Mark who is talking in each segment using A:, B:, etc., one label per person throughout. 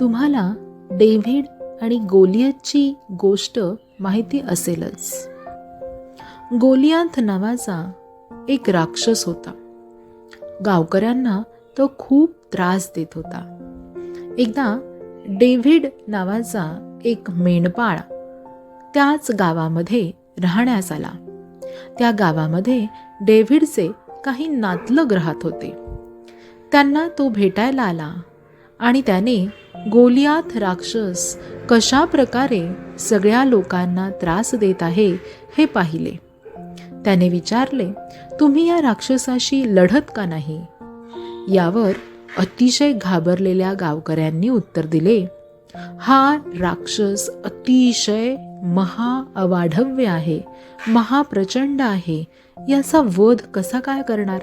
A: तुम्हाला डेव्हिड आणि गोलियतची गोष्ट माहिती असेलच. गोलियांत नावाचा एक राक्षस होता. गावकऱ्यांना तो खूप त्रास देत होता. एकदा डेव्हिड नावाचा एक मेंढपाळ त्याच गावामध्ये राहण्यास आला. त्या गावामध्ये डेव्हिडचे काही नातलग राहत होते. त्यांना तो भेटायला आला आणि त्याने गोलियात राक्षस कशा प्रकारे सगळ्या लोकांना त्रास देत आहे हे पाहिले. त्याने विचारले तुम्ही या राक्षसाशी लढत का नाही? यावर अतिशय घाबरलेल्या गावकऱ्यांनी उत्तर दिले हा राक्षस अतिशय महाअवाढव्य आहे महाप्रचंड आहे. याचा वध कसा काय करणार?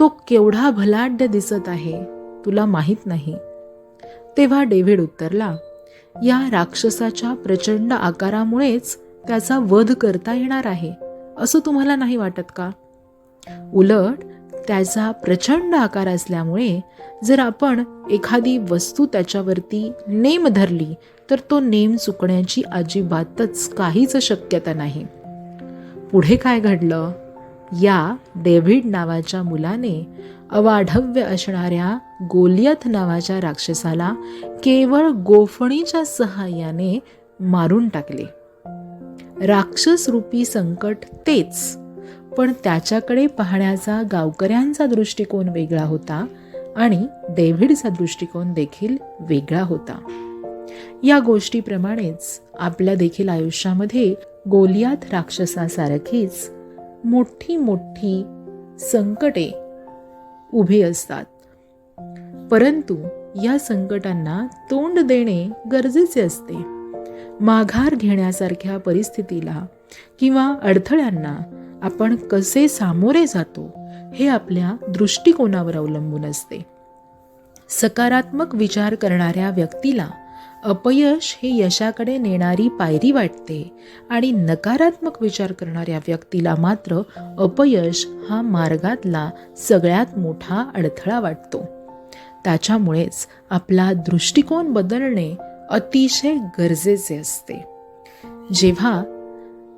A: तो केवढा भलाढ्य दिसत आहे तुला माहीत नाही. तेव्हा डेव्हिड उत्तरला या राक्षसाच्या प्रचंड आकारामुळेच त्याचा वध करता येणार आहे असं तुम्हाला नाही वाटत का? उलट त्याचा प्रचंड आकार असल्यामुळे जर आपण एखादी वस्तू त्याच्यावरती नेम धरली तर तो नेम चुकण्याची अजिबातच काहीच शक्यता नाही. पुढे काय घडलं? या डेव्हिड नावाच्या मुलाने अवाढव्य असणाऱ्या गोलियत नावाच्या राक्षसाला केवळ गोफणीच्या सहाय्याने मारून टाकले. राक्षस रूपी संकट तेच पण त्याच्याकडे पाहण्याचा गावकऱ्यांचा दृष्टिकोन वेगळा होता आणि डेव्हिडचा दृष्टिकोन देखील वेगळा होता. या गोष्टीप्रमाणेच आपल्या देखील आयुष्यामध्ये गोलियात राक्षसासारखीच मोठी मोठी संकटे उभी असतात. परंतु या संकटांना तोंड देणे गरजेचे असते. माघार घेण्यासारख्या परिस्थितीला किंवा अडथळ्यांना आपण कसे सामोरे जातो हे आपल्या दृष्टिकोनावर अवलंबून असते. सकारात्मक विचार करणाऱ्या व्यक्तीला अपयश हे यशाकडे नेणारी पायरी वाटते आणि नकारात्मक विचार करणाऱ्या व्यक्तीला मात्र अपयश हा मार्गातला सगळ्यात मोठा अडथळा वाटतो. त्याच्यामुळेच आपला दृष्टिकोन बदलणे अतिशय गरजेचे असते. जेव्हा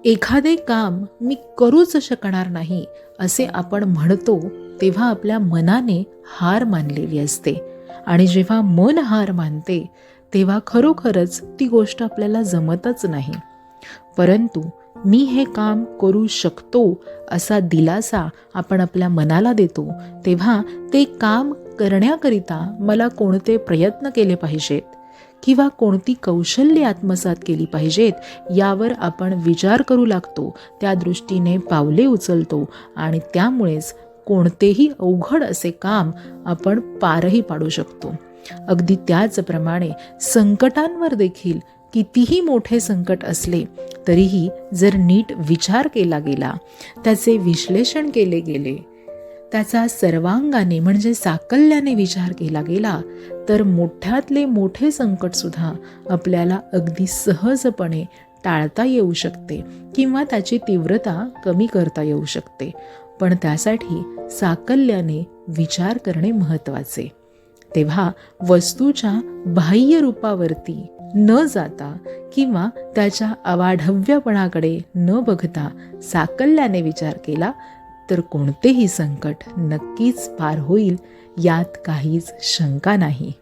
A: एखादे काम मी करूच शकणार नाही असे आपण म्हणतो तेव्हा आपल्या मनाने हार मानलेली असते. आणि जेव्हा मन हार मानते तेव्हा खरोखरच ती गोष्ट आपल्याला जमतच नाही. परंतु मी हे काम करू शकतो असा दिलासा आपण आपल्या मनाला देतो तेव्हा ते काम करण्याकरिता मला कोणते प्रयत्न केले पाहिजेत? किंवा कोणती कौशल्य आत्मसात केली पाहिजेत? यावर आपण विचार करू लागतो त्या दृष्टीने पावले उचलतो आणि त्यामुळेच कोणतेही अवघड असे काम आपण पारही पाडू शकतो. अगदी त्याचप्रमाणे संकटांवर देखील कितीही मोठे संकट असले तरीही जर नीट विचार केला गेला त्याचे विश्लेषण केले गेले त्याचा सर्वांगाने म्हणजे साकल्याने विचार केला गेला तर मोठ्यातले मोठे संकटसुद्धा आपल्याला अगदी सहजपणे टाळता येऊ शकते किंवा त्याची तीव्रता कमी करता येऊ शकते. पण त्यासाठी साकल्याने विचार करणे महत्त्वाचे. तेव्हा वस्तूच्या बाह्य रूपावरती न जाता किंवा त्याच्या अवाढव्यपणाकडे न बघता साकल्याने विचार केला तर कोणतेही संकट नक्कीच पार होईल यात काहीच शंका नाही.